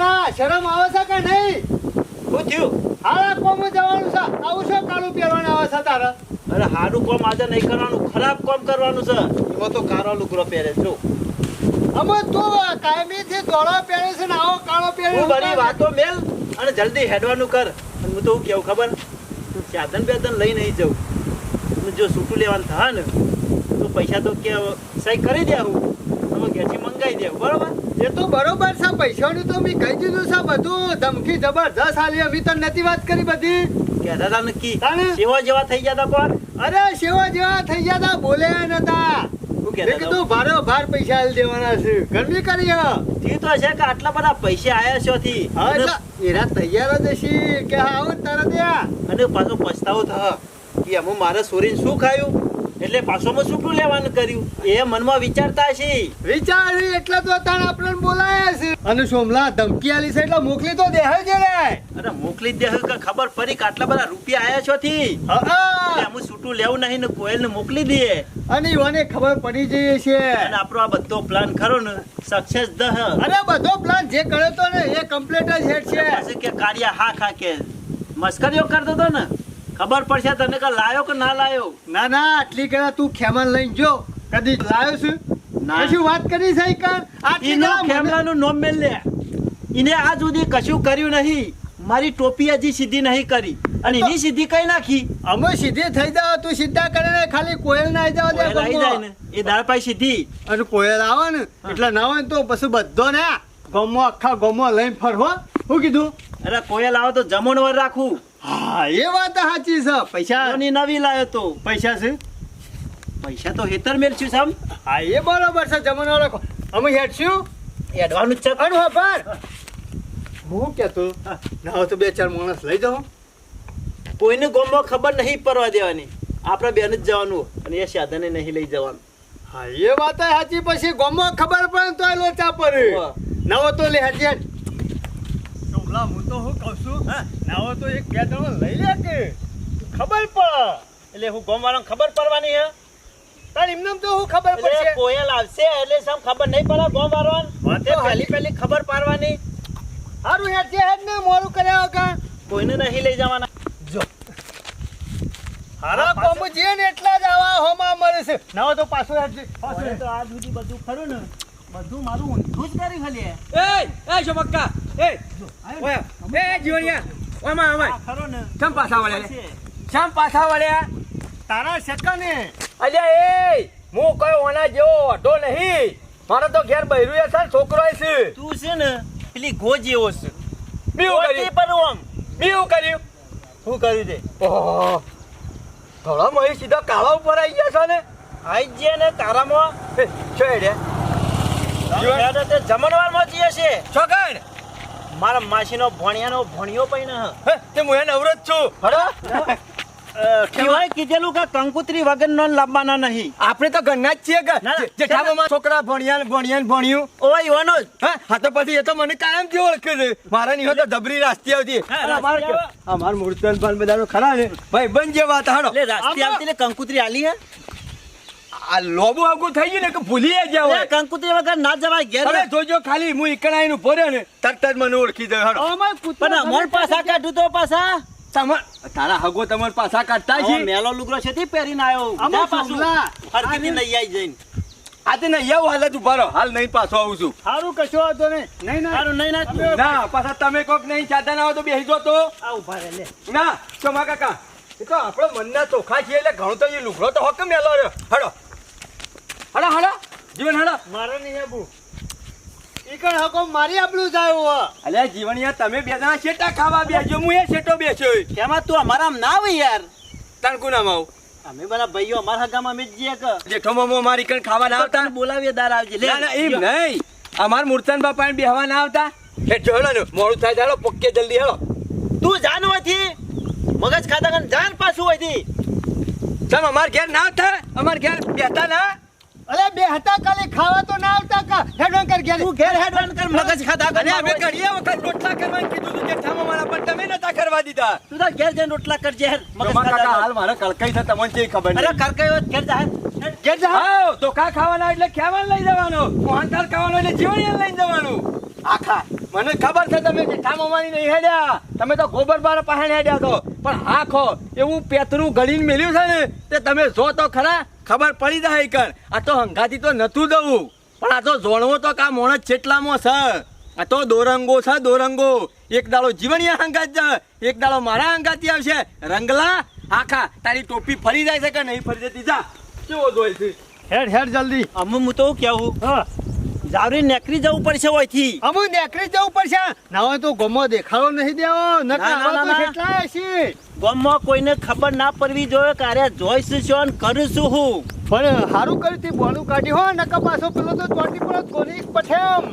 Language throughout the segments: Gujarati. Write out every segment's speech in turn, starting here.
ના શરમ આવે છે કે નહીં? શું થયું? હારા કોમ જવાનું છે. આવું છે કાળું પહેરવાનું આવે છે તારા? અરે હારું કોમ આજે નહીં કરવાનું ખરાબ કોમ કરવાનું છે. એવો તો કારો લુગડો પહેરે જો અમે તું કાયમી થી ધોળો પહેરે છે ને આવો કાળો પહેરે હું બધી વાતો મેલ અને જલ્દી હેડવાનું કર. અને હું તો હું કેવું ખબર? સાધન બેધન લઈ નહીં જાઉં. જો સૂટું લેવાનું થાય ને તો પૈસા તો કે સહી કરી દે હું ઘેરથી મંગાવી દેવું બરોબર? એ તો બરોબર છે પૈસાનું તો મેં કહી દીધું છે બધું ધમકી જબરદસ્ત આલી. અમે તને નથી વાત કરી બધી? કહેતા હતા નક્કી. સેવા જેવા થઈ ગયા હતા પણ? અરે સેવા જેવા થઈ ગયા તા બોલ્યા નતા કીધું ભારે ભાર પૈસા આલી દેવાના છે. ગરમી કરી. તો છે કે આટલા બધા પૈસા આયા છો થી? એરા તૈયાર જ હશી કે આવું તરત અને પાછો પછતાવો થયો કે અમે મારા સોરીને શું ખાયું? એટલે પાછોમાં સુટું લેવાનું કર્યું. એ મનમાં વિચારતા છે વિચારી એટલે તો તાણ આપણને બોલાયા છે. અને સોમલા ધમકી આલી છે એટલે મોકલી તો દેહાય છે રે અરે મોકલી દેહ દે કે ખબર પડી કે આટલા બધા રૂપિયા આયા છો થી? હા. છૂટું લેવું નહીં ને કોયલ ને મોકલી દઈએ અને ઈવાને ખબર પડી જઈએ છે અને આપણો આ બધો પ્લાન ખરો ને સક્સેસ દહ અરે બધો પ્લાન જે કર્યો તો ને એ કમ્પ્લીટ જ હેડ છે. કે કાર્ય હા ખા કે. મસ્કરીઓ કરતો તો ને? ખબર પડશે તને કે લાયો કે ના લાયો? ના ના આટલી કરા તું ખેમન લઈને જો. કદી લાયો છું. ના. શું વાત કરી છે કર? આટલી કરા ખેમલાનું નોમ મેલ લે. એને આ સુધી કશું કર્યું નહીં. મારી ટોપી હજી સીધી નહીં કરી. અને એની સીધી કઈ નાખી? અમે સીધી થઈ જાવ તું સીધા કરીને ખાલી કોયલ ના આવી જાવ દે જાય ને. એ દાળ પાઈ સીધી. અને કોયલ આવે ને એટલે ના હોય તો પછી બધો ને ગમો આખા ગમો લઈને ફરવો શું કીધું? અરે કોયલ આવે તો જમણવાર રાખું. હા એ વાત સાચી છે. પૈસા ની નવી લાયો તો. પૈસા છે? પૈસા તો હેતર છું સમ. હા એ બરોબર છે જમવાનો રાખો અમે હેડશું હેડવાનું જ છે. અનુ પર. હું કેતો? ના તો બે ચાર માણસ લઈ જાઉં કોઈને ગોમમાં ખબર નહીં પડવા દેવાની. આપણે બેન જ જવાનું અને એ સાધને નહીં લઈ જવાનું. હા એ વાત સાચી. પછી ગમો ખબર પડે તો લોચા પડે નવો તો લે હાજી સોમલા હું તો હું કહું છું હા. ના હોય તો એક બે જણો લઈ લે કે. ખબર પડે. એટલે હું ગોમ ખબર પડવાની હે. તાર એમને તો હું ખબર પડશે? કોયલ આવશે એટલે સમ ખબર નહીં પડે ગોમ વાત તો પહેલી પહેલી ખબર પાડવાની. હારું યાર જે હેડ ને મોરું કર્યા વગર કોઈને નહીં લઈ જવાના. જો. હારા કોમ જે ને એટલા જ આવા હોમાં મળે છે. ના હોય તો પાછો હેડ છે હવે તો આજ સુધી બધું ખરું ને. બધું મારું ઊંધું જ કરી ખાલી એ એ શોભક્કા. એ. ઓય એ જીવણિયા. ઓમાં ઓમાં ખરો ને. કેમ પાછા વળ્યા કેમ પાછા. વળ્યા? તારા સેકને અલ્યા એ હું કયો ઓના જેવો અઢો નહીં. મારો તો ઘેર બૈરું છે છોકરો છે. તું છે ને પેલી ગો જેવો છે. બીવું કર્યું? પણ ઓમ. બીવું કર્યું? શું કર્યું તે? ઓહો ધોળા મોહી સીધા કાળા ઉપર આવી ગયા છો ને? આવી જ ને તારામાં. છો જમણવારમાં જઈએ છે છોકણ મારા માસીનો ભણિયાનો ભણિયો પણ હે, તે હું એને અવરોધ છું. હડો. કહેવાય કીધેલું કે કંકુતરી વગર નો લાવવાના નહીં. આપણે તો ઘરના જ છીએ કે ના, ના. છોકરા ભણ્યા ને ભણ્યા ભણ્યું? જ હા તો પછી એ તો મને કાયમથી ઓળખે છે. મારા ની તો ધબરી રાસ્તી આવતી. અમાર મૂર્તન ખરા ને ભાઈ બંધ જે વાત હાડો રાસ્તી આવતી એટલે કંકુતરી આલી હે? આ લોબો આગું થઈ ગયું ને કે ભૂલી જાવ કંકુતરી વગર ના જવાય ઘેર હવે જોજો ખાલી હું એકણાઈ નું ભર્યો ને તરત જ મને ઓળખી જાય હાડો પણ અમર પાછા કાઢું તો પાછા તમાર તારા હગો તમાર પાછા કાઢતા છે? મેલો લુગડો છે તે પહેરીને આવ્યો અમાર. સોમલા. હરકીની નહીં આઈ જઈને. આજે તે નહીં આવું હાલ જ ઉભારો હાલ નહીં પાછો આવું છું. સારું કશો આવતો નહીં. નહીં ના સારું નહીં ના ના પાછા તમે કોક નહીં ચાતા ના આવો તો બેસી જો તો. આ ઊભા રહે લે. ના ચોમા કાકા. એ તો આપણો મનના ચોખા છીએ એટલે ઘણું તો એ લુગડો તો હક મેલો રહ્યો. હડો હડો હડા જીવન હડા મારે નહીં આબુ. ઈકણ હકો મારી આબલું જાય હો. અલ્યા યાર તમે બે જણા શેટા ખાવા બેસજો હું એ શેટો બેસ્યો કેમાં તું અમારા આમ ના આવે યાર? તણકુ નામ આવું અમે બધા ભાઈઓ અમારા હગામાં અમે જઈએ કે જેઠો મામો મારી કણ ખાવા ના આવતા? બોલાવીએ દાર આવજે. લે. ના ના એમ નહીં. અમાર મૂર્તન બાપા બેહવા ના આવતા? એ હેડો ને મોડું થાય ચાલો પક્કે જલ્દી હેલો. તું જાન હોયથી. મગજ ખાતા કન જાન પાછું હોયથી. તમે અમાર ઘેર ના આવતા? અમાર ઘેર બેઠા ના? અરે બે હતા કાલે ખાવા તો ના આવતા કા? હેડવાન કર ગયા તું ઘેર હેડવાન કર મગજ ખાધા કર અમે મારો. ઘડીએ વખત રોટલા કરવાનું કીધું હતું જેઠામાં મારા પણ તમે નતા કરવા દીધા. તું તો ઘેર જઈને રોટલા કરજે મગજ ખાધા હાલ મારે કલકાઈ છે તમને જે ખબર અરે નહીં. કરકઈ ઘેર જા. ઘેર જા. આવ કા ખાવાના એટલે ખેવાન લઈ જવાનો. મોહનથાળ ખાવાનો એટલે જીવણીયા લઈ જવાનું. આખા. મને ખબર છે તમે જેઠામામાની નહીં હેડ્યા. તમે તો ગોબર બાર પાસે હેડ્યા તો પણ આખો એવું પેતરું ગળીને મેલ્યું છે ને તે તમે જો તો ખરા ખબર પડી જાય કર આ તો હંગાથી તો નતું દઉં. પણ આ તો જોણવો તો કા મોણસ જેટલામાં છે. આ તો દોરંગો છે દોરંગો. એક દાડો જીવણીયા હંગાત છે એક દાડો મારા હંગાતી આવશે. રંગલા આખા. તારી ટોપી ફરી જાય છે કે નહીં ફરી જતી? જા. કેવો જોઈ છે? હેડ હેડ જલ્દી. અમુ હું તો કેવું હા. જાવરી નેકરી જવું પડશે ઓયથી. અમુ નેકરી જવું પડશે. ના હોય તો ગમો દેખાડો નહીં દેવો. નકર તો કેટલા છે ગામમાં કોઈને ખબર ના પડવી જોઈએ કે અરે જોઈશું શું કરું છું હું. પણ સારું કર્યું તે બોલું કાઢી હો નકર પાછો પેલો તો ચોટી પડો કોની પઠેમ.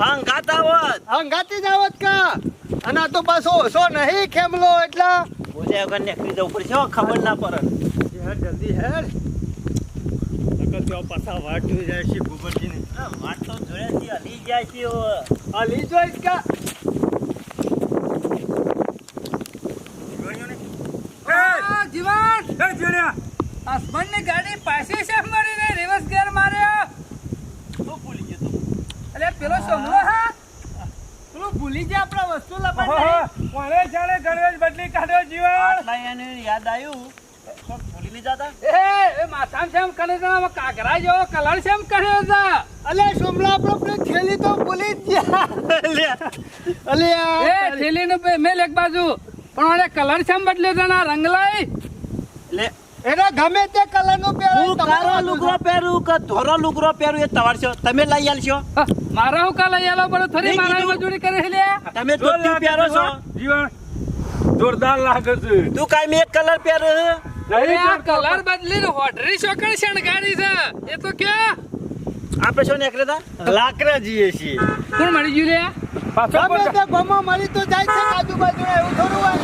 હંગાત આવત હંગાતી જ આવત કા. અને આ તો પાછો ઓછો નહીં ખેમલો એટલા. બોલે અગર નેકરી જવું પડશે ખબર ના પડે. હેડ જલ્દી હેડ. નકર ત્યાં પાછા વાટ જાય છે ગોબરજીને આ વાત તો જોડેથી હલી જાય છે લઈ જોઈશ કા? આ જીવન! હસબન્ડની ગાડી પાછી છે મારીને રિવર્સ ગેર માર્યો શું ભૂલી ગયો તું? એટલે પેલો સમલો હા? પેલું ભૂલી જાય આપણા વસ્તુ લપાડી આટલા એને યાદ આવ્યું. તો ભૂલી એ એ માથામાં કરે છે? કાગરા જેવો કલર છે એમ કર્યો છે? અલે સોમલા આપણો થેલી તો ભૂલી જ ગયા. અલે. એ થેલીનું પે- મેલ એક બાજુ. પણ ઓને કલર એમ બદલ્યો છે ને રંગ લઈ? લે એને ગમે તે કલરનું હું કાળો લુગડો પહેરું કે ધોરો લુગડો પહેરું એ તમારે છો? તમે લઈ આલશો? મારા હું કા લઈ પડે થોડી નહીં મારા. મજૂરી કરે છે લે. તમે પહેરો છો? જોરદાર લાગે છે. તું કાઈ મેં એક કલર પહેર્યો છે? અરે આ કલર બદલીને હોટરી શોકણ શણગારી છે. એ તો કે આપણે શું નીકળે તા લાકડા જઈએ છીએ. કોણ મળી ગયું લે? ગમે તે ગમો મળી તો જાય છે આજુબાજુ એવું થોડું હોય.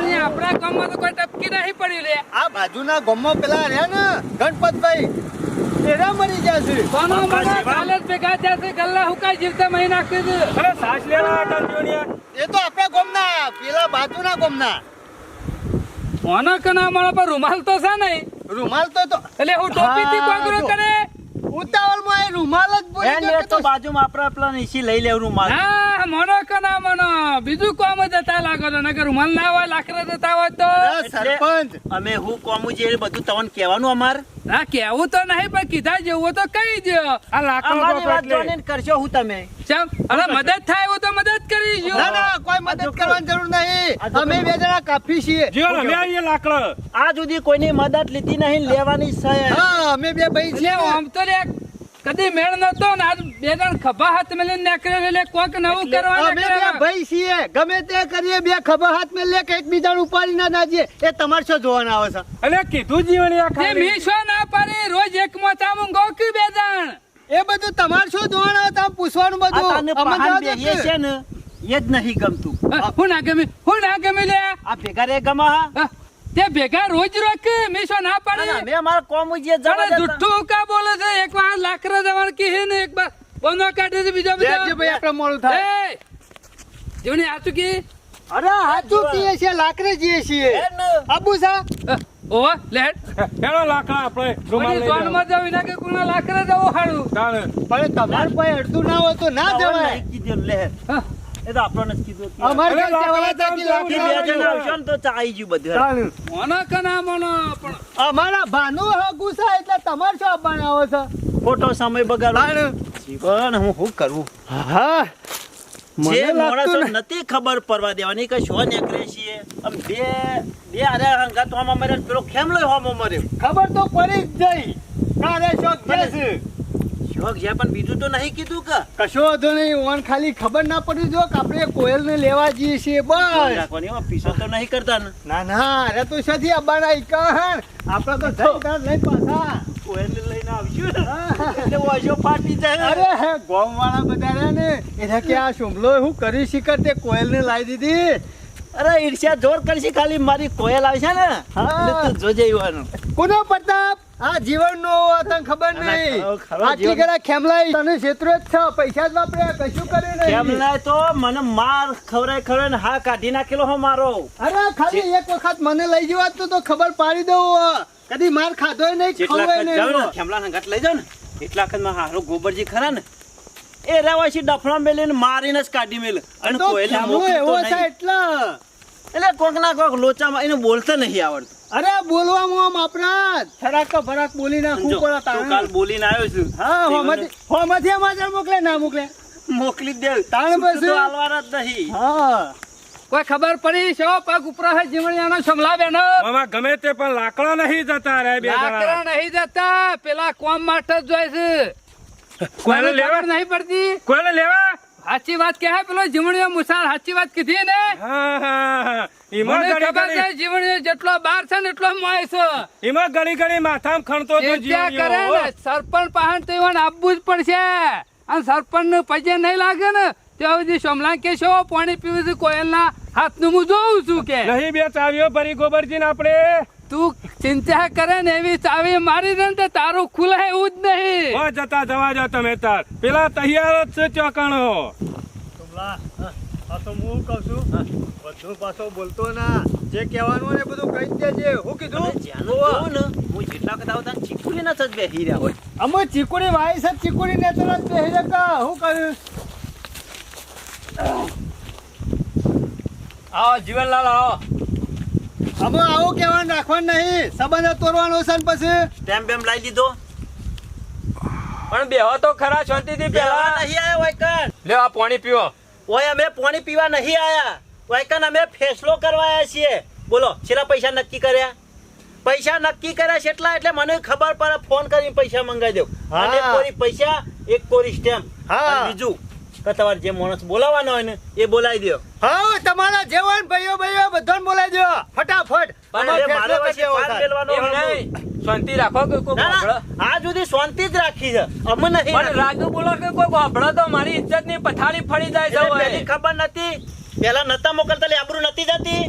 અરે આપણા ગામમાં તો કોઈ ટપકી નહીં પડ્યું લે. આ બાજુના ગમો પેલા રહ્યા ને ગણપતભાઈ એરા મરી ગયા છે. મને કાલે ભેગા થયા છે ગલ્લા હુકાઈ જીવતા મહી નાખી અરે સાસ લેના એ તો આપણા ગોમના પેલા બાજુના ગોમના. મોનો કના મોનો પર રૂમાલ તો છે નહીં. રૂમાલ તો તો એટલે હું ટોપી થી કોગરો કરે. ઉતાવળમાં એ રૂમાલ જ એને ગયો તો બાજુમાં આપણા પેલા નીચી લઈ લેવું રૂમાલ. હા મોનો કના મનો. બીજું કોમ જતા લાગો તો નકર રૂમાલ ના હોય લાકડા જતા હોય તો. સરપંચ. અમે હું કોમું જે બધું તમને કહેવાનું અમાર. ના કેવું તો નહીં પણ કીધા જેવું તો કહી દો આ લાકડો વાત જોઈને કરશો હું તમે. ચમ અરે મદદ થાય એવું તો મદદ કરી જો. ના ના કોઈ મદદ કરવાની જરૂર નહીં. અમે બે જણા કાફી છીએ. આ સુધી કોઈની મદદ લીધી નહીં લેવાની છે. હા અમે બે ભાઈ એટલે આમ તો લે કદી મેળ નતો ને આજ બે જણ ખભા હાથ મેલીને નીકળ્યો એટલે કોક નવું કરવા અમે બે ભાઈ છીએ. ગમે તે કરીએ બે ખભા હાથ મેલે કે એકબીજાને ઉપાડી ના નાજીએ એ તમારે શું જોવાના આવે છે? અલે કીધું જીવન મી શું ના પાડી રોજ એક મોચા મૂંગો કે બે જણ. એ બધું તમારે શું જોવાનું તમે પૂછવાનું બધું. કે. છે ને એ જ નહીં ગમતું. હા, ના ગમે હું ના ગમે લે. આ ભેગા રે ગમા? તે ભેગા રોજ રોક મી શું ના પાડે? મે અમારા કોમું જે અરે જુઠ્ઠું કા બોલે છે? એક વાર લાકડા જવાનું હે ને એક વાર બોનો કાઢે છે બીજો બીજો જે ભાઈ આપણે મોળું થાય. એ જીવની આ ચૂકી અરે હાચું કીએ છીએ લાકડે જીએ છીએ? આબુ સા. ઓ લેટ. હેડો લાકડા આપણે રૂમાલ લઈ જોનમાં જાવ કે કોના લાકડા જાવ હાડું તાણે. પણ તમાર પાસે અડધું ના હોય તો ના જવાય. કીધું લે. એ તો આપણને જ કીધું કે અમારે અરે ઘર લાકડા કે તો બે જણ આવશે. તો ચાઈ આવી બધું. તાણ. મોના કના મોના પણ અમારા ભાનુ હગુસા એટલે તમારે શું બનાવો છો છે? ખોટો સમય બગાડો. તાણ. જીવન હું શું કરું? હા. જે માણસો નથી ખબર પડવા દેવાની કે શું નીકળે છીએ? આમ બે બે હારે હંગાત હોમાં મરે પેલો ખેમલો હોમાં મરે. ખબર તો પડી જ જઈ. કારે શોખ છે. શોખ છે પણ બીજું તો નહીં કીધું કે. કશો વધુ નહીં ઓન ખાલી ખબર ના પડી જો કે આપણે કોયલ ને લેવા જઈએ છીએ બસ. રાખવાની હો, પીસો તો નહીં કરતા ને. ના ના અરે તો સાથી અબાના ઈકા આપણે તો જઈ લઈ પાછા. કોઈને લઈને આવશું એટલે વાજો ફાટી જાય. અરે ગોમ વાળા બધા રહ્યા ને એને કે આ શુમલો હું કરી શીખર તે કોયલ ને લાવી દીધી. અરે ઈર્ષ્યા જોર કરશી ખાલી મારી કોયલ આવશે ને. તું જોજે ઈવાનું. કોનો પ્રતાપ? આ જીવનનો તને ખબર નહીં. આટલી જીવન. ખેમલાઈ તને ક્ષેત્રો જ છે પૈસા જ વાપર્યા કશું કર્યું નહીં. લાય તો મને માર ખવરાય ખવરાય ને હા કાઢી નાખેલો હો મારો. અરે ખાલી એક વખત મને લઈ જવા તો તો ખબર પાડી દઉં કદી માર ખાધો નહીં ખવાય નહીં ખેમલા હંગાત લઈ જાવ ને એટલા વખતમાં હારો ગોબરજી ખરા ને. એ રેવા છે ડફણા મેલીને મારીને જ કાઢી મેલે. અને ખેમલો એવો છે. એટલે. એટલે કોક ના કોક લોચામાં એને બોલતા નહીં આવડતું. અરે બોલવામાં આમ આપણા ફરાક તો ફરાક બોલી ના તો કાલ તાણ. બોલીને આવ્યો છું. હા હોમાંથી હોમાંથી અમાચાર મોકલે ના મોકલે. મોકલી દે તાણ બસ તો હાલવાના જ નહીં. હા. કોઈ ખબર પડી છો પગ ઉપર હે જીવણિયાનો સમલા બેનો? મામા ગમે તે પણ લાકડા નહીં જતા રે બે લાકડા નહીં જતા. પેલા કોમ માટે જોઈ છે. કોઈને લેવા? નહીં પડતી. કોઈને લેવા? સાચી વાત કે પેલો જીવણીયો મુસાર સાચી વાત કીધી ને? મને ખબર છે ઘડી જેટલો બાર છે ને એટલો મોય છે. એમાં ઘડી ઘડી માથામાં ખણતો તો ચિંતા કરે ને સરપંચ પાહણ તો એવાને આપવું જ પડશે. અને સરપંચનું પજે નહીં લાગે ને ત્યાં સુધી સોમલા કે છો? પાણી પીવું છે કોયલના હાથનું હું જોઉં છું કે. નહીં બે ચાવીઓ ભરી ગોબરજી ને આપણે. તું ચિંતા કરે ને એવી ચાવી મારી દે ને તો તારું ખુલે એવું જ નહીં. હો જતા જવા જો તમે તાર. પેલા તૈયાર જ છે ચોકણો. આ તો હું કહું છું બધું પાછો બોલતો ના. જે કહેવાનું ને બધું કહી દેજે. હું કીધું? ને, હું જેટલા વખત આવતા ચીકુલીના જ બેસી રહ્યા હોય. અમે ચીકુડી વાય છે ચીકુડી ને તરત બેહી જકા હું કર્યું આવો જીવનલાલ આવો. અમે આવું કહેવાનું રાખવાનું નહીં. સંબંધ તોડવાનો છે પછી. ટેમ બેમ લાવી દીધો. પણ બેહો તો ખરા શાંતિથી પેલા પેલા નહીં આયા વાયકન લ્યો આ પાણી પીવો ઓય અમે પાણી પીવા નહીં આયા વાયકન અમે ફેસલો કરવા આયા છીએ. બોલો છેલ્લા પૈસા નક્કી કર્યા? પૈસા નક્કી કર્યા છે એટલા એટલે મને ખબર પડે ફોન કરીને પૈસા મંગાવી દઉં અને કોરી પૈસા એક કોરી સ્ટેમ્પ. બીજું કે તમારે જે માણસ બોલાવવાનો હોય ને એ બોલાવી દો હા તમારા જેવણ ભાઈઓ ભાઈઓ બધાને બોલાવી દો ફટાફટ. મારે ફેસલો કરી પછી દેવો પાર થાય. મેલવાનો એમ હોય. નહીં. શાંતિ રાખો કે કોઈ ના, ના, હોભળો. આજ સુધી શાંતિ જ રાખી છે. અમે નહીં પણ રાજુ બોલો કે કોઈ હોભળો તો મારી ઇજ્જતની પથારી ફરી જાય છે પેલી ખબર નથી. પેલા નતા મોકલતા આબરૂ નથી જતી.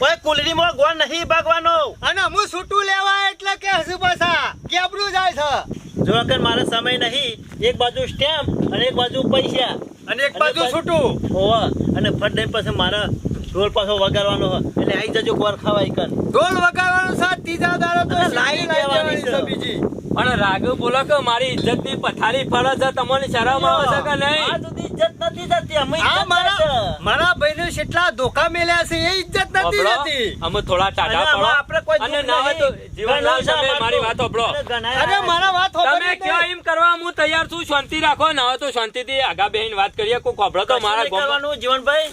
કોઈ કુલડીમાં ગોળ નહીં ભાગવાનો. અને હું છૂટું લેવા એટલે કે હસુ પાછા. કેબરું જાય છે. જો અગર મારે સમય નહીં એક બાજુ સ્ટેમ્પ અને એક બાજુ પૈસા. અને એક બાજુ છૂટું. હોવા અને ફટ પછી મારે ઢોલ પાછો વગાડવાનો એટલે આવી જજો ગોર ખાવાય કર ઢોલ વગાડવાનો સાથ ત્રીજા દાડો તો લાઈન લાઈ છે? છે. બીજી? પણ રાઘુ બોલો કે મારી ઇજ્જતની પથારી ફરે છે તમને શરમ આવે છે કે નહીં? ઇજ્જત નથી જતી અમે મારા છે. મારા કેટલા ધોકા મેલ્યા છે એ ઇજ્જત નથી જતી અમે થોડા ટાટા આમાં આપણે કોઈ અને ના હોય તો જીવનલાલ તમે મારી વાત હોભળો અરે મારા વાત તમે કયો એમ કરવા હું તૈયાર છું શાંતિ રાખો. ના હોય તો શાંતિથી આગા બેન વાત કરીએ. કોઈ હોભળો તો મારા જીવનભાઈ?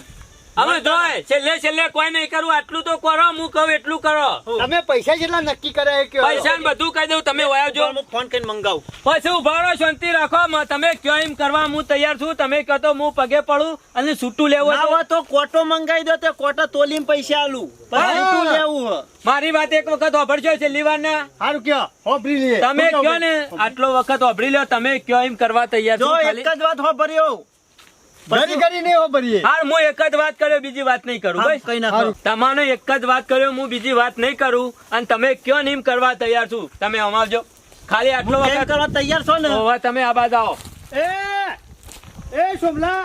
અમે જોય છેલ્લે છેલ્લે કોઈ નહીં કરું આટલું તો કરો હું કહું એટલું કરો. તમે પૈસા જેટલા નક્કી કર્યા એ પૈસા બધું કહી દઉં તમે વયાવજો હું ફોન કરીને મંગાવું. પછી ઊભા રહો શાંતિ રાખો તમે કયો એમ કરવા હું તૈયાર છું. તમે કહો તો હું પગે પડું અને છૂટું લેવું હોય તો. કોટો મંગાવી દો તે કોટો તોલીને પૈસા આલું. લેવું મારી વાત એક વખત ઓભરજો છેલ્લી વાર ના સારું કયો તમે કયો ને આટલો વખત ઓભરી લ્યો તમે કયો એમ કરવા તૈયાર છો એક જ વાત હોભર્યો ઘડી ઘડી નહીં હોભળીએ હા હું એક જ વાત કર્યો બીજી વાત નહીં કરું ભાઈ. કઈ ના. તમારે એક જ વાત કર્યો હું બીજી વાત નહીં કરું. અને તમે કયો નિયમ કરવા તૈયાર છું? તમે અમારજો ખાલી આટલો વખત કરવા તૈયાર છો ને? હવે તમે આ બાદ આવો. એ એ શુભલા.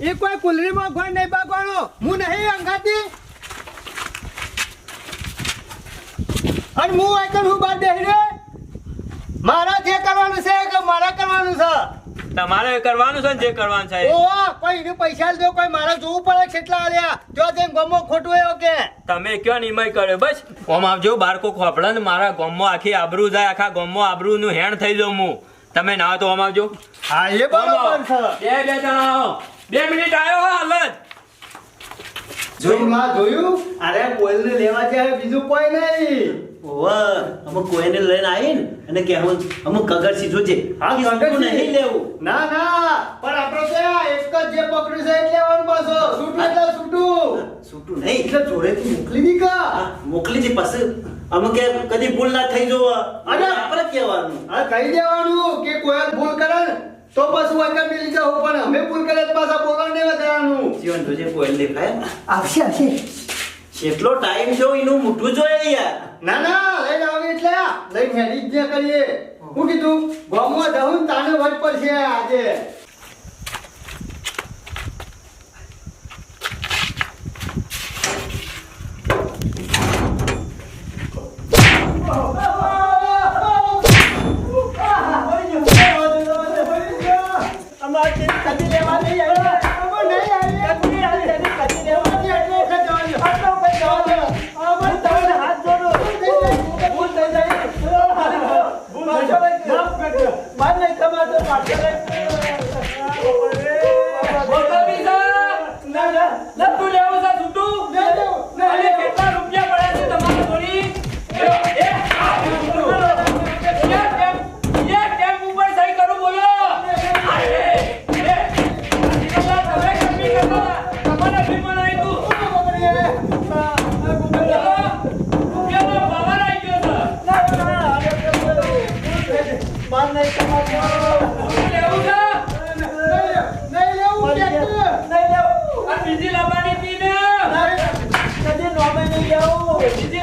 એ કોઈ કુલરીમાં ગોળ નહીં બાગવાનો હું નહીં અંગાતી. અને હું આઈકન હું બાર બેહી રે મારા જે કરવાનું છે કે મારા કરવાનું છે. તમારે કરવાનું છે ને જે કરવાનું છે એ. કોઈ એને પૈસા દો કોઈ મારે જોવું પડે કેટલા આલ્યા? જો તેમ ગમો ખોટું એવો કે તમે કયો નિમય કર્યો બસ. ઓમ આવજો બાર ખોપડા ને મારા ગમો આખી આબરૂ જાય આખા ગમો આબરૂ નું હેણ થઈ જાઉં હું. તમે ના તો ઓમ આવજો. હા એ બરોબર છે. બે બે જણા બે મિનિટ આવ્યો હાલત. જ જોયું? માં જોયું? અરે બોલને લેવા જાય બીજું કોઈ નહીં. ઓવે, અમુક કોઈને લઈને આવીને અને કહેવું અમુક કગર હા. નહીં લેવું? ના ના પણ આપણે ત્યાં એક જ જે પકડ્યું છે એટલે લેવાનું પાછો. છૂટું એટલે છૂટું છૂટું નહીં એટલે જોડેથી મોકલી દી કા. મોકલી દી પછી અમે કે કદી ભૂલ ના થઈ જવો. અરે! આપણે કહેવાનું હા કહી દેવાનું કે કોઈ ભૂલ કરે ને. તો બસ વાંકા મિલી જાવ પણ અમે ભૂલ કરે પાછા બોલવા નહીં વધારવાનું જીવન જોજે કોઈ દેખાય. આવશે આવશે. કેટલો ટાઈમ જો એનું મોઢું જોઈએ યાર. ના ના લઈને આવી એટલે. લઈને હેડી જ જે કરીએ. હું કીધું ગામમાં જવું તાને વટ પડશે આજે. અમારે ¡Ella, ella! લેવું. બીજી લાવવાની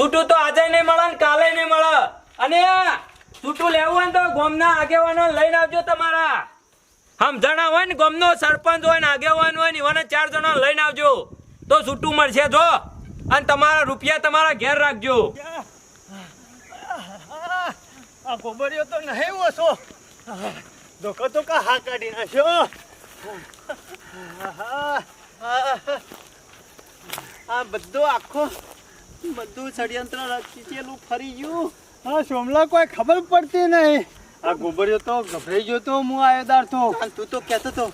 છૂટું તો આજે નહીં મળે ને કાલે નહીં મળે. અને છૂટું લેવું હોય ને તો ગોમના આગેવાનો લઈને આવજો તમારા. સમજણા હોય ને ગોમનો સરપંચ હોય ને આગેવાન હોય ને એવાને ચાર જણા લઈને આવજો. તો છૂટું મળશે જો. અને તમારા રૂપિયા તમારા ઘેર રાખજો. આ ગોબરિયો તો નહીં ઓછો. ધોકો તો કા હા કાઢી નાખ્યો. આ બધું આખો બધું ષડયંત્ર રચીચેલું ફરી ગયું. હા સોમલા કોઈ ખબર પડતી નહીં. આ ગોબરિયો તો ગભરાઈ ગયો તો હું આયોદાર તો. તું તો કહેતો તો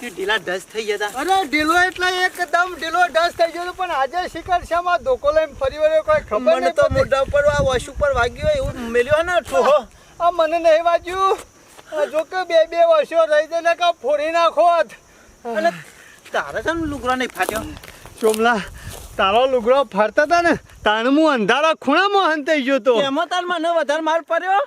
કે ઢીલા ડસ થઈ ગયા અરે ઢીલો એટલે એકદમ ઢીલો ડસ થઈ ગયો તો પણ આજે શિકાર શામાં ધોકો લઈને ફરી વળ્યો કોઈ ખબર નહીં તો મોઢા ઉપર આ વશ ઉપર વાગ્યું હોય એવું મેલ્યો ને ઠોહો આ મને નહીં વાગ્યું. જો કે બે બે વર્ષો રહી દે ને કા ફોડી નાખો અને તારે છે ને લુગડો નહીં ફાટ્યો? સોમલા તારો લુગડો ફરતા હતા ને તાણ હું અંધારા ખૂણામાં હંતાઈ ગયો તો. એમાં તાર મને વધારે માર પડ્યો?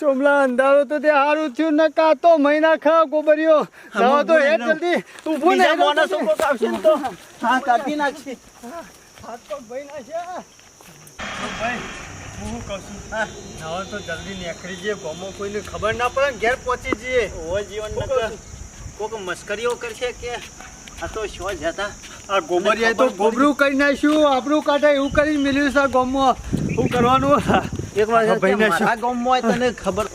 ચોમલા અંધારો તો તે હારું થયું ને કા તો મહિના ખા ગોબરિયો નવા તો હે જલ્દી. ઊભું ને માણસો કોક આવશે તો. હા કાઢી નાખશે. હાથ પગ ભઈ નાખ્યા ભાઈ હું કહું છું. નવા તો જલ્દી નીકળી જઈએ. ગોમો કોઈને ખબર ના પડે ને ઘેર પહોંચી જઈએ. ઓ જીવન નકર કોક મસ્કરીઓ કરશે કે આ તો શો જતા આ ગોમરિયા તો ગોબરું કરી નાખ્યું આપણું કાઢે એવું કરી મિલ્યું છે ગોમમાં શું કરવાનું? એક વાર ભાઈ મારા ગામમાં હોય તને ખબર.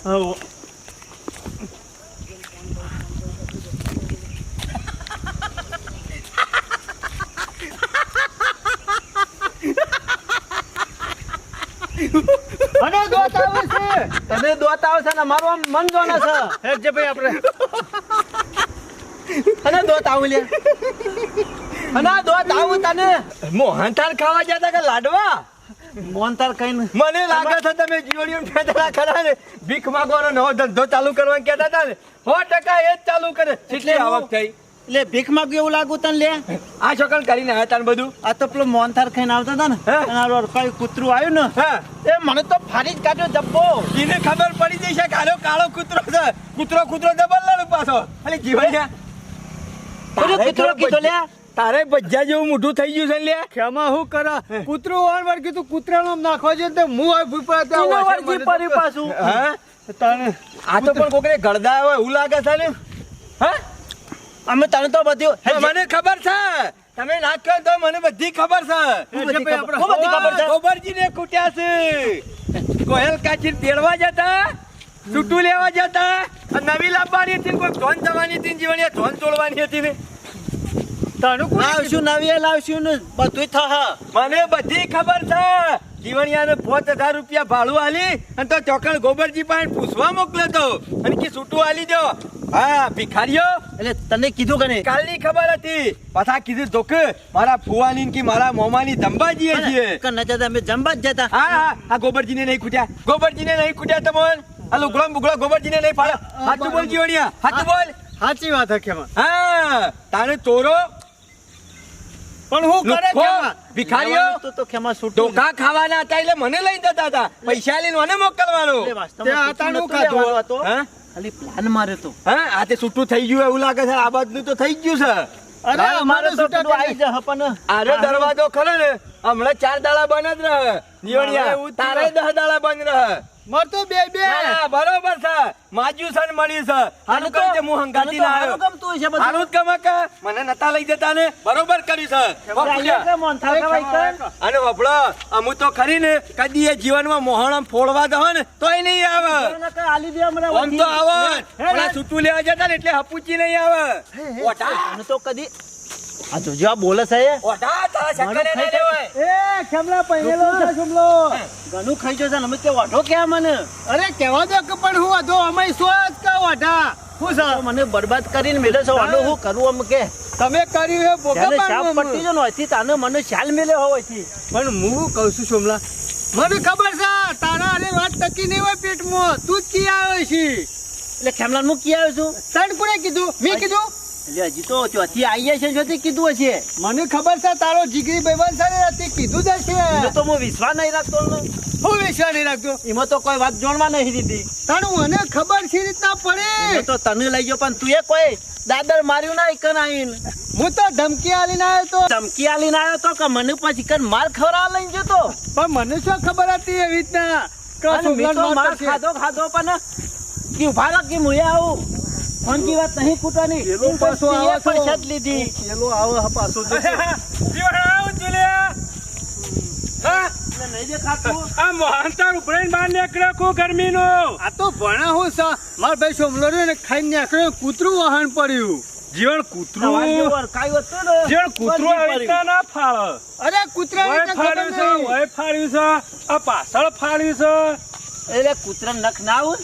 અને દોત આવે છે. તને દોત આવે છે ને મારું મન જોને છે. હેડ જે ભાઈ આપણે. અને દોત આવું લે. અને આ દોત આવું તને? મોહનથાળ ખાવા જતા કે લાડવા? તાર કઈ મને લાગે છે તમે જીવડીઓ ખેતરા ખરા ને ભીખ માંગવાનો નવો ધંધો ચાલુ કરવા કહેતા હતા ને. સો ટકા એ જ ચાલુ કરે. કેટલી આવક થઈ? એટલે ભીખ માંગ્યું એવું લાગુ તને લે? આ છોકર કરીને આવ્યા બધું? આ તો પેલું મોન ખાઈને આવતા હતા ને. અને આ કૂતરું આવ્યું ને. હા? એ મને તો ફાડી જ કાઢ્યો જબ્બો. એને ખબર પડી જશે છે કાળો કાળો કૂતરો છે. કૂતરો કૂતરો ડબલ લાડુ પાછો. અને જીવન કૂતરો કીધો લે તારે બজ্જા જેવું મોઢું થઈ ગયું છે લે ખેમાં હું કરા? કૂતરો ઓર વાર કીધું કૂતરાનું નાખવા છે તે મું આ ભૂપા ત્યાં વળગી મને પાછું? હા? તને આ તો પણ કોકને ગળદા હોય એવું લાગે છે ને? હા? અમે તને તો બધું મને ખબર છે. તમે ના કહો તો મને બધી ખબર છે. બધી ખબર? છે? ગોબરજીને કૂટ્યા છે. કોહેલ કાચી તેડવા જતા છૂટું લેવા જતા નવી લાવવાની હતી કોઈ ધોન જવાની હતી ને જીવણીએ ધોન તોડવાની હતી ને? તાણું કોઈ લાવશું નવીએ લાવશું ને બધું થહ મને બધી ખબર છે. જીવણિયાને પોત હજાર રૂપિયા ભાડું આલી અને તો ચોકડ ગોબરજી પાસે પૂછવા મોકલ્યો તો. અને કે છૂટું આલી દો. હા ભિખારીઓ. એટલે તને કીધું કે કાલની ખબર હતી. પાછા કીધું તો કે મારા ફુવાની કે મારા મોમાની જમવા જઈએ છીએ. કે ન જતા અમે જમવા જ જતા. હા હા આ ગોબરજીને નહીં ખૂટ્યા. ગોબરજીને નહીં ખૂટ્યા તમોન આ લુગડો બુગડો ગોબરજીને નહીં ફાળે હાચું બોલ જીવણિયા હાચું બોલ. સાચી વાત હે હા તારે ચોરો પણ હું કરે ખેમા ભિખારીઓ? તો તો ખેમા છૂટું ધોકા ખાવાના હતા એટલે મને લઈ જતા હતા. પૈસા લઈને મને મોકલવાનો. તે આ છૂટું તાણું નહોતું ખાધું. હતો. હા? ખાલી પ્લાન મારે તો. હા આ તે છૂટું થઈ ગયું એવું લાગે છે. આ બાજુ તો થઈ ગયું છે. અરે મારે અમારે તો છૂટા આઈ જા પણ. આરો દરવાજો ખરો ને. હમણાં ચાર દાડા બંધ જ રહે. જીવણિયા તારે દસ દાડા બંધ રહે. મળતો બે બે. બરોબર છે. માજુ છે મળ્યું છે. હારું કર્યું છે હું હંગાતી ના આવ્યો. ગમતું હશે બધું. હારું કે? મને નતા લઈ જતા ને. બરોબર કર્યું છે? અને વફળો અમુ તો ખરી ને. કદી એ જીવનમાં મોહણમ ફોડવા દો ને તોય નહીં આવે. આલી દે હમણાં આમ તો. આવે. પણ છૂટું લેવા જતા ને એટલે હપુચી નહીં આવે. ઓટા. તો કદી આ જોજો આ બોલે છે એ. ઓઢા તારા ચક્કરે નહીં લેવાય એ ખેમલા પહેરેલો છે જુમલો? ઘણું ખાઈ જશે ને અમે તે વાઢો ક્યાં મને? અરે કેવા દો કે પણ હું ઓઢો અમે સો જ કહો ઓઢા. હું તો મને બરબાદ કરીને મેલે છો વાઢો હું. કરું આમ કે. તમે કર્યું હે ભોગા પણ પટ્ટી જો ને હોયથી તાને મને શાલ મેલે છે પણ હું કહું છું સોમલા મને ખબર છે તારા અરે વાત ટકી નહીં હોય પેટમાં. તું જ કી આવ્યો છે. એટલે ખેમલાન હું કી આવ્યો છું? તણ કોણે કીધું મેં કીધું હજી તો ચોથી આઈએ છે જોતી કીધું હશે. મને ખબર છે તારો જીગરી ભાઈબંધ છે તે કીધું જ એટલે તો હું વિશ્વાસ નહીં રાખતો હું વિશ્વાસ નહીં રાખતો. એમાં તો કોઈ વાત જાણવા નહીં દીધી. તારું મને ખબર છે રીતના પડે. તો તને લઈ ગયો પણ તું એ કોઈ દાદર માર્યું ના એકન હું તો ધમકી આલીને આવ્યો તો. ધમકી આલીને આવ્યો તો કે મને પછી કન માર ખવડાવવા લઈને જતો પણ મને શું ખબર હતી એવી રીતના. ખાધો ખાધો પણ કે ઊભા રાખ કે મુએ આવું? ફોનની વાત નહીં કૂટવાની ખેલો પાછો આવે તો- પૈસા લીધી. ખેલો આવે પાછો જો જીવણ આવું ચૂલ્યા હા? નહીં દેખાતું. આ મોહનતાળ ઉભરાઈને બહાર નીકળ્યો કુ ગરમીનો? આ તો ભણા હું છે મારા ભાઈ સોમલો ને ખાઈને નીકળ્યો કૂતરું વાહન પડ્યું. જીવણ કૂતરું? જેવું અરખાયું હતું ને, જીવણ કૂતરું આવી રીતના ના ફાળે. અરે કૂતરા ફાળ્યું છે વય છે. આ પાછળ ફાળ્યું છે. એટલે કૂતરા નખ ના આવું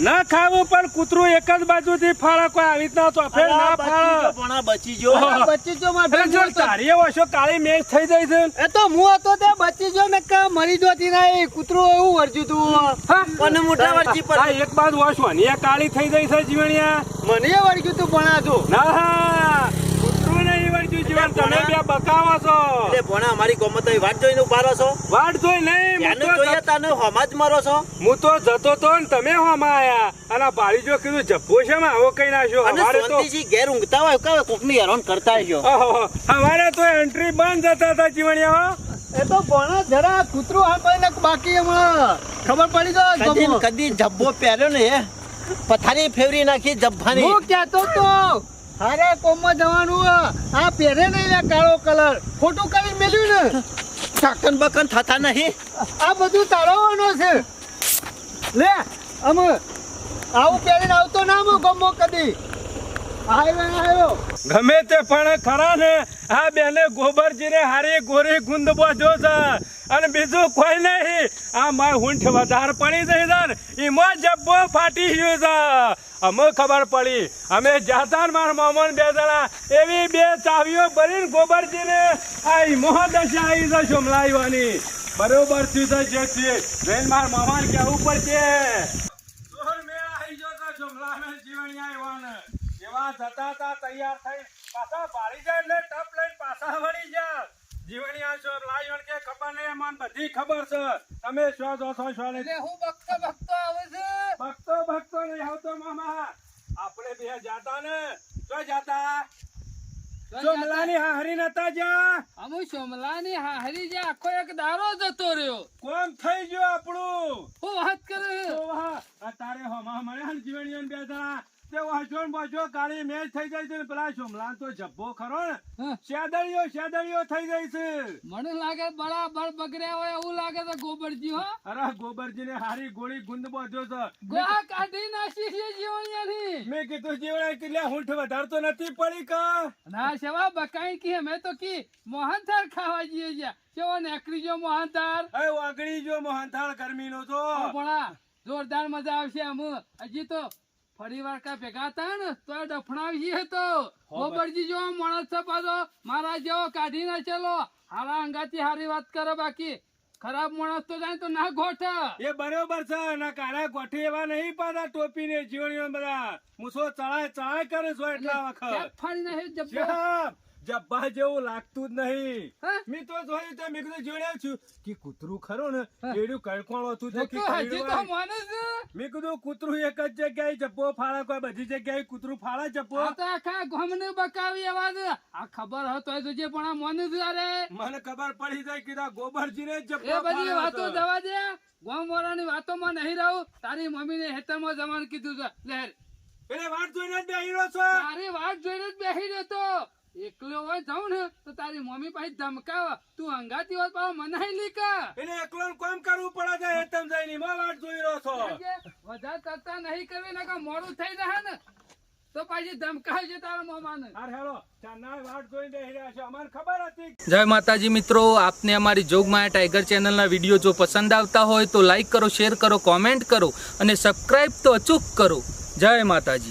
ના ખાવું પણ કૂતરું એક જ બાજુથી ફાળે કોઈ આવી રીતના ચોફેર ના ફાળે પણ બચી જો. બચી જો મારા જો. તારી વર્ષો કાળી મેચ થઈ જાય છે એ તો હું હતો તે બચી જો મેં કે મરી જોતી ના કૂતરું એવું વર્જ્યું તું હા? પણ મોટા વર્જી પર એક બાજુ વાસવાની આ કાળી થઈ જાય છે જીવણિયા મને વર્જ્યું તું ભણા તું ના હા કૂતરું નહીં વળગ્યું જીવન તમે બે બકાવા છો? એટલે ભણા અમારી ગોમત તો જોઈને ઉભારો છો. વાટ જોઈ નહીં હું ત્યાંનું જોઈએ તને હોમાં જ મરો છો. હું તો જતો તો ને તમે હોમાં આયા. અને આ ભાળી જો કીધું જપ્પો છે માં આવો કઈ નાખ્યો અને હવારે તો ઘેર ઊંઘતા હોય કે કોકની હેરાન કરતા ઓહો, હવારે તો એન્ટ્રી બંધ જતા હતા જીવણિયા હો. એ તો ભણા જરા કૂતરું હા કોઈ બાકી હમણાં ખબર પડી ગયો કદી કદી જબ્બો પહેર્યો ને પથારી ફેવરી નાખી જબ્બાની હું કહેતો તો હારે કોમમાં જવાનું આ પહેરે નહીં લે કાળો કલર. ખોટું કરી મેલ્યું ને. ઠાકન બકન થતા નહીં. આ બધું તારવવાનો છે. લે અમે આવું પહેરીને આવતો ના હું ગમો કદી. ગમે તે પણ ખરા ને આ બેને ગોબરજીને હારી ગોરી ગુંદ બોજો છે અને બીજું કોઈ નહીં આ માય હુંઠ વધાર પડી જઈ છે ને એમાં જબ્બો ફાટી ગયો છે. અમે ખબર પડી અમે જાતા ને મારા મામા બે જણા એવી બે ચાવીઓ ભરીને ગોબરજીને આ ઈમો દશા આવી છે સોમલાઈવાની બરોબર થયું છે જે છે મારા મામાને કહેવું પડશે. જોર મેળ જતા હતા તૈયાર થઈ પાછા ભાળી જાય એટલે ટપ લઈને પાછા વળી જા જીવણિયા છો લાયણ કે ખબર નહીં મને બધી ખબર છે. તમે શું જો છો શું નહીં હું ભક્તો ભક્તો આવે છે. ભક્તો ભક્તો નહીં આવતો મામા. આપણે બે જાતા ને. શું જાતા. સોમલાની હાહરી નતા જા અમુ સોમલાની હાહરી જે આખો એક દારો જતો રહ્યો. કોમ થઈ ગયો આપણું? હું વાત કરે તારે હમા મળ્યા જીવણીઓ બેઠા. તે વાંચો ને વાંચો કાળી મેચ થઈ જાય છે પેલા સોમલાન તો જબ્બો ખરો ને. શેદળીઓ શેદળીઓ થઈ જાય છે. મને લાગે બરાબર બગડ્યા હોય એવું લાગે તો ગોબરજી હો. અરે ગોબરજીને હારી ગોળી ગુંદ બાંધ્યો છે. ગોળા કાઢી નાખી છે જીવણિયાથી મેં કીધું જીવડા કેટલા હૂંઠ વધારતો નથી પડી કા? ના સેવા બકાઈ કી મેં તો કી મોહનથાળ ખાવા જઈએ છે કેવો નેકરી જો મોહનથાળ. એ વાગડી જો મોહનથાળ ગરમીનો તો ભણા જોરદાર મજા આવશે અમુ હજી તો ફરી વાર કા ભેગા હતા ને તો ડફણાવી તો. ગોબરજી જો માણસ છે પાછો મારા જેવો કાઢી ના ચલો હારા અંગાથી હારી વાત કરે બાકી. ખરાબ માણસ તો જાય તો ના ગોઠ. એ બરોબર છે ના કાળા ગોઠી એવા નહીં પાડા ટોપી ને જીવણીઓ બધા. મૂસો ચડાય ચડાય કરે છો એટલા વખત. ફાડી નહીં જબ્બો શ્યામ, જબ્બા જેવું લાગતું જ નહીં. મેં તો જોયું તો મેં કીધું જોડ્યા છું. કે કૂતરું ખરું ને એડું કડકોણ હતું તો તો તો મેં કીધું કૂતરું એક જ જગ્યાએ જબ્બો ફાળા કોઈ બધી જગ્યાએ કૂતરું ફાળા જબ્બો? આ તો આખા ગામને બકાવી અવાજ આ ખબર હતો તો જે પણ આ મોને અરે. મને ખબર પડી જાય કીધા ગોબરજી ને જબ્બો બધી વાતો જવા દે. ગામ વાળાની વાતોમાં નહીં રહું. તારી મમ્મીને હેતરમાં જવાનું કીધું છે. લહેર એટલે વાટ જોઈને જ બેહી રહ્યો છો? તારી વાત જોઈને જ બેસી રહેતો એકલો હોય જાઉં ને તો તારી મમ્મી પાસે ધમકાવ. તું અંગાતી હોય પાછો મનાઈ લી કા એને એકલો કોમ કરવું પડે છે હેતમ જઈને એમાં વાટ જોઈ રહ્યો છો. વધારે કરતા નહીં કરવી નકર મોડું થઈ જાય ને તો પાછી ધમકાવ છે તારા મામાને હાર હેલો ચારના વાટ જોઈને બેહી રહ્યા છે. અમાર ખબર હતી. જય માતાજી મિત્રો આપને અમારી જોગમાયા ટાઈગર ચેનલના વીડિયો જો પસંદ આવતા હોય તો લાઈક કરો શેર કરો કોમેન્ટ કરો અને સબસ્ક્રાઇબ તો અચૂક કરો. જય માતાજી.